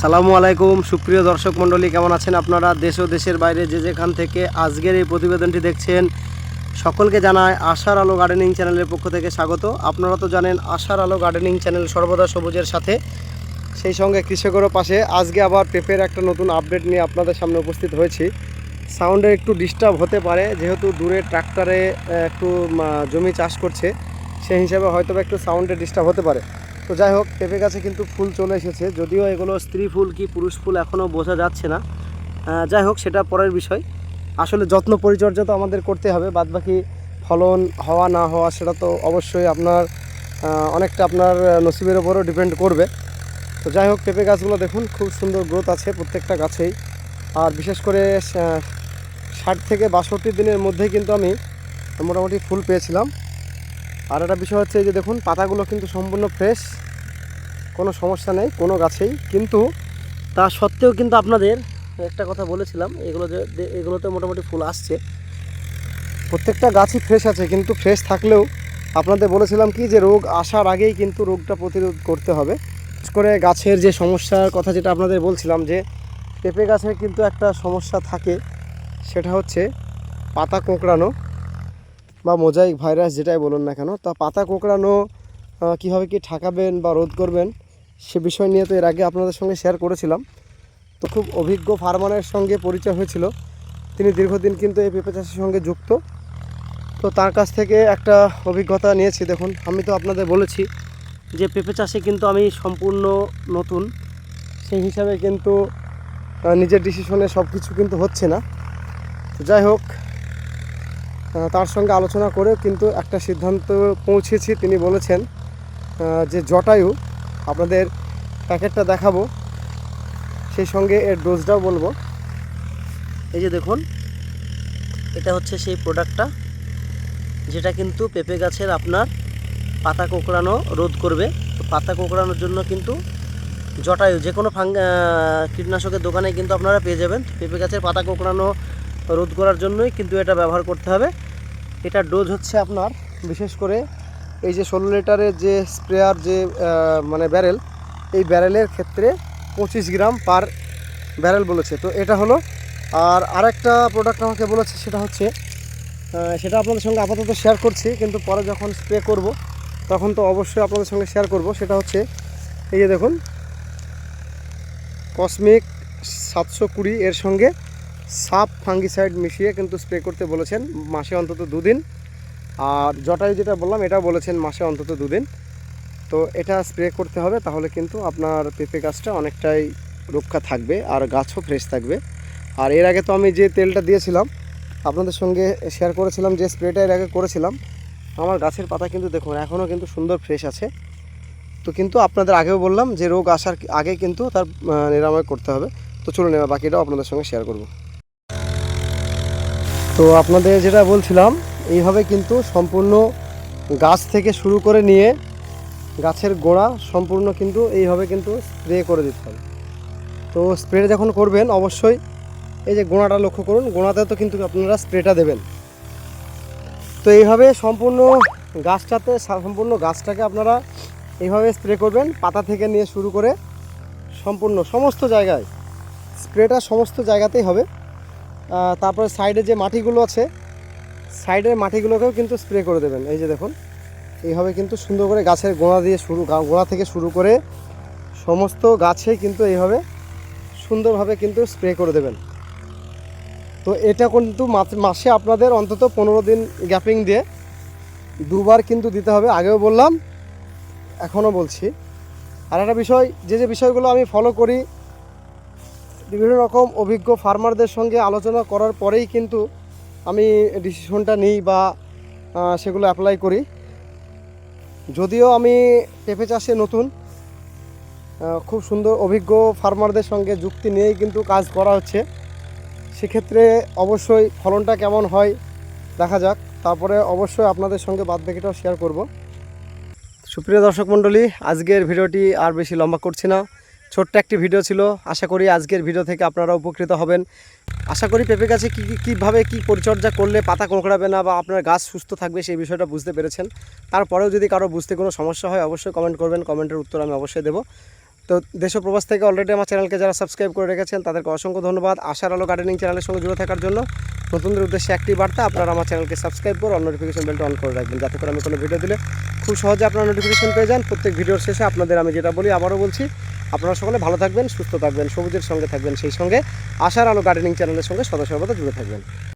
সালামু আলাইকুম, সুপ্রিয় দর্শক মণ্ডলী, কেমন আছেন আপনারা? দেশ ও দেশের বাইরে যে যেখান থেকে আজকের এই প্রতিবেদনটি দেখছেন, সকলকে জানায় আশার আলো গার্ডেনিং চ্যানেলের পক্ষ থেকে স্বাগত। আপনারা তো জানেন, আশার আলো গার্ডেনিং চ্যানেল সর্বদা সবুজের সাথে। সেই সঙ্গে কৃষকেরও পাশে আজকে আবার পেঁপের একটা নতুন আপডেট নিয়ে আপনাদের সামনে উপস্থিত হয়েছি। সাউন্ডে একটু ডিস্টার্ব হতে পারে, যেহেতু দূরে ট্রাক্টরে একটু জমি চাষ করছে, সেই হিসাবে হয়তো একটু সাউন্ডে ডিস্টার্ব হতে পারে। তো যাই হোক পেঁপে গাছে কিন্তু ফুল চলে এসেছে। যদিও এগুলো স্ত্রী ফুল কি পুরুষ ফুল এখনও বোঝা যাচ্ছে না। যাই হোক, সেটা পরের বিষয়। আসলে যত্ন পরিচর্যা তো আমাদের করতে হবে, বাদবাকি ফলন হওয়া না হওয়া সেটা তো অবশ্যই আপনার অনেকটা আপনার নসিবের ওপরও ডিপেন্ড করবে। তো যাই হোক, পেঁপে গাছগুলো দেখুন, খুব সুন্দর গ্রোথ আছে প্রত্যেকটা গাছেই। আর বিশেষ করে ষাট থেকে বাষট্টি দিনের মধ্যেই কিন্তু আমি মোটামুটি ফুল পেয়েছিলাম। আর একটা বিষয় হচ্ছে এই যে দেখুন, পাতাগুলো কিন্তু সম্পূর্ণ ফ্রেশ কোনো সমস্যা নেই, কোনো গাছেই। কিন্তু তা সত্ত্বেও কিন্তু আপনাদের একটা কথা বলেছিলাম, এগুলো যে এগুলোতে মোটামুটি ফুল আসছে। প্রত্যেকটা গাছই ফ্রেশ আছে, কিন্তু ফ্রেশ থাকলেও আপনাদের বলেছিলাম কি যে রোগ আসার আগেই কিন্তু রোগটা প্রতিরোধ করতে হবে। বিশেষ করে গাছের যে সমস্যার কথা যেটা আপনাদের বলছিলাম যে, পেঁপে গাছের কিন্তু একটা সমস্যা থাকে, সেটা হচ্ছে পাতা কোঁকড়ানো। বা মোজাইক ভাইরাস যেটাই বলুন না কেন, তা পাতা কোঁকড়ানো কীভাবে কি ঠাকাবেন বা রোধ করবেন, সে বিষয় নিয়ে তো এর আগে আপনাদের সঙ্গে শেয়ার করেছিলাম। তো খুব অভিজ্ঞ ফার্মারের সঙ্গে পরিচয় হয়েছিল। তিনি দীর্ঘদিন কিন্তু এই পেঁপে চাষের সঙ্গে যুক্ত। তো তার কাছ থেকে একটা অভিজ্ঞতা নিয়েছি। দেখুন, আমি তো আপনাদের বলেছি যে পেঁপে চাষে কিন্তু আমি সম্পূর্ণ নতুন। সেই হিসাবে কিন্তু নিজের ডিসিশনে সব কিছু কিন্তু হচ্ছে না। যাই হোক তার সঙ্গে আলোচনা করে কিন্তু একটা সিদ্ধান্ত পৌঁছেছি, তিনি বলেছেন যে জটায়ু, আপনাদের প্যাকেটটা দেখাবো, সেই সঙ্গে এর ডোজটাও বলব। এই যে দেখুন, এটা হচ্ছে সেই প্রোডাক্টটা যেটা কিন্তু পেঁপে গাছের আপনার পাতা কোঁকড়ানো রোধ করবে। পাতা কোঁকড়ানোর জন্য কিন্তু জটায়ু, যে কোনো ফাং কীটনাশকের দোকানে কিন্তু আপনারা পেয়ে যাবেন। পেঁপে গাছের পাতা কোঁকড়ানো রোধ করার জন্যই কিন্তু এটা ব্যবহার করতে হবে। এটার ডোজ হচ্ছে আপনার, বিশেষ করে এই যে ষোলো লিটারের যে স্প্রেয়ার যে মানে ব্যারেল এই ব্যারেলের ক্ষেত্রে পঁচিশ গ্রাম পার ব্যারেল বলেছে। তো এটা হলো, আর আরেকটা প্রোডাক্ট আমাকে বলেছে, সেটা হচ্ছে সেটা আপনাদের সঙ্গে আপাতত শেয়ার করছি, কিন্তু পরে যখন স্প্রে করব, তখন তো অবশ্যই আপনাদের সঙ্গে শেয়ার করব। সেটা হচ্ছে, এই যে দেখুন কসমিক সাতশো কুড়ি এর সঙ্গে সাপ ফাঙ্গিসাইড মিশিয়ে কিন্তু স্প্রে করতে বলেছেন মাসে অন্তত দুদিন। আর জটায়ু যেটা বললাম এটা বলেছেন মাসে অন্তত দুদিন। তো এটা স্প্রে করতে হবে, তাহলে কিন্তু আপনার পেঁপে গাছটা অনেকটাই রক্ষা থাকবে আর গাছও ফ্রেশ থাকবে। আর এর আগে তো আমি যে তেলটা দিয়েছিলাম, আপনাদের সঙ্গে শেয়ার করেছিলাম, যে স্প্রেটা এর আগে করেছিলাম, আমার গাছের পাতা কিন্তু দেখুন এখনও কিন্তু সুন্দর ফ্রেশ আছে। তো কিন্তু আপনাদের আগেও বললাম যে রোগ আসার আগে কিন্তু তার নিরাময় করতে হবে। তো চলুন এবার বাকিটাও আপনাদের সঙ্গে শেয়ার করব। তো আপনাদের যেটা বলছিলাম, এইভাবে কিন্তু সম্পূর্ণ গাছ থেকে শুরু করে নিয়ে গাছের গোড়া সম্পূর্ণ কিন্তু এইভাবে কিন্তু স্প্রে করে দিতে হবে। তো স্প্রে যখন করবেন, অবশ্যই এই যে গোড়াটা লক্ষ্য করুন, গোড়াতে তো কিন্তু আপনারা স্প্রেটা দেবেন। তো এইভাবে সম্পূর্ণ গাছটাতে, সম্পূর্ণ গাছটাকে আপনারা এইভাবে স্প্রে করবেন, পাতা থেকে নিয়ে শুরু করে সম্পূর্ণ সমস্ত জায়গায়। স্প্রেটা সমস্ত জায়গাতেই হবে। তারপরে সাইডে যে মাটিগুলো আছে, সাইডের মাটিগুলোকেও কিন্তু স্প্রে করে দেবেন। এই যে দেখুন, এইভাবে কিন্তু সুন্দর করে গাছের গোড়া দিয়ে শুরু গোড়া থেকে শুরু করে সমস্ত গাছে কিন্তু এইভাবে সুন্দরভাবে কিন্তু স্প্রে করে দেবেন। তো এটা কিন্তু মাসে আপনাদের অন্তত পনেরো দিন গ্যাপিং দিয়ে দুবার কিন্তু দিতে হবে। আগেও বললাম, এখনও বলছি। আর একটা বিষয়, যে যে বিষয়গুলো আমি ফলো করি বিভিন্ন রকম অভিজ্ঞ ফার্মারদের সঙ্গে আলোচনা করার পরেই কিন্তু আমি ডিসিশনটা নিই বা সেগুলো অ্যাপ্লাই করি। যদিও আমি পেঁপে চাষে নতুন খুব সুন্দর অভিজ্ঞ ফার্মারদের সঙ্গে যুক্তি নিয়েই কিন্তু কাজ করা হচ্ছে। সেক্ষেত্রে অবশ্যই ফলনটা কেমন হয়, দেখা যাক। তারপরে অবশ্যই আপনাদের সঙ্গে বাদ বাকিটাও শেয়ার করব। সুপ্রিয় দর্শক মণ্ডলী, আজকের ভিডিওটি আর বেশি লম্বা করছি না। ছোট্ট একটি ভিডিও ছিল। আশা করি আজকের ভিডিও থেকে আপনারা উপকৃত হবেন। আশা করি পেঁপে গাছে কী কীভাবে কী পরিচর্যা করলে পাতা কোঁকড়াবে না বা আপনার গাছ সুস্থ থাকবে সেই বিষয়টা বুঝতে পেরেছেন। তারপরেও যদি কারও বুঝতে কোনো সমস্যা হয় অবশ্যই কমেন্ট করবেন, কমেন্টের উত্তর আমি অবশ্যই দেবো। তো দেশ প্রবাস থেকে অলরেডি আমার চ্যানেলকে যারা সাবস্ক্রাইব করে রেখেছেন, তাদেরকে অসংখ্য ধন্যবাদ। আশার আলো গার্ডেনিং চ্যানেলের সঙ্গে জুড়ে থাকার জন্য নতুনদের উদ্দেশ্যে একটি বার্তা, আপনারা আমার চ্যানেলকে সাবস্ক্রাইব করে নোটিফিকেশন বেলটা অন করে রাখবেন, যাতে করে আমি কোনো ভিডিও দিলে খুব সহজে আপনারা নোটিফিকেশন পেয়ে যান। প্রত্যেক ভিডিওর শেষে আপনাদের আমি যেটা বলি, আবারও বলছি আপনারা সকলে ভালো থাকবেন, সুস্থ থাকবেন, সবুজের সঙ্গে থাকবেন, সেই সঙ্গে আশার আলো গার্ডেনিং চ্যানেলের সঙ্গে সদা সর্বদা জুড়ে থাকবেন।